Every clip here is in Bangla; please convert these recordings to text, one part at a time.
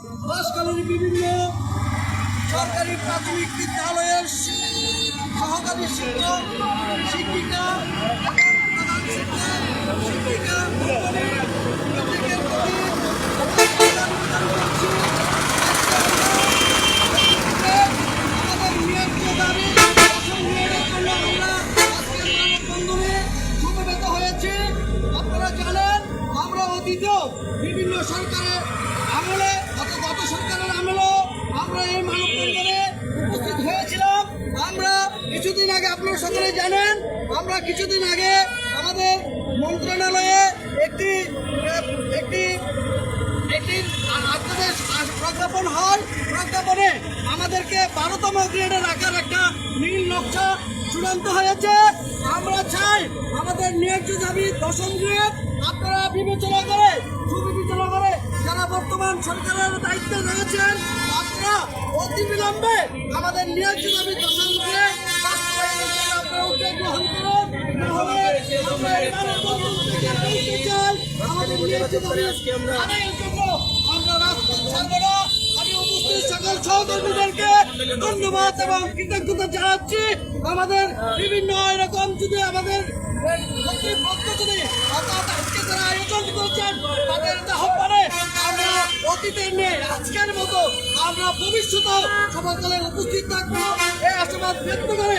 বাসকালের বিভিন্ন সরকারি প্রাথমিক বিদ্যালয়ের সহকারী শিক্ষক শিক্ষিকা আপনারা জানেন আমরা অতীতেও বিভিন্ন সরকারের কিছুদিন আগে আমাদের মন্ত্রণালয়ে একটি একটি একটি আপনাদের প্রজ্ঞাপন হয়। প্রজ্ঞাপনে আমাদেরকে বারোতম গ্রেডে রাখার একটা নীল নকশা চূড়ান্ত হয়েছে। আমরা চাই আমাদের ন্যায্য দাবি দশম গ্রেড। আপনারা বিবেচনা করে সুবিবেচনা করে যারা বর্তমান সরকারের দায়িত্বে রয়েছেন, আপনারা অতি বিলম্বে আমাদের ন্যায্য দাবি দশম গ্রেড দাবি আদায়ের জন্য আমরা ধন্যবাদ এবং কৃতজ্ঞতা জানাচ্ছি। আমাদের বিভিন্ন এরকম যদি আমাদের আজকে আমরা অতীতের নেই আজকের মতো আমরা ভবিষ্যতে সকালে উপস্থিত থাকব। এই আশাবাদ ব্যক্ত করে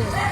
네.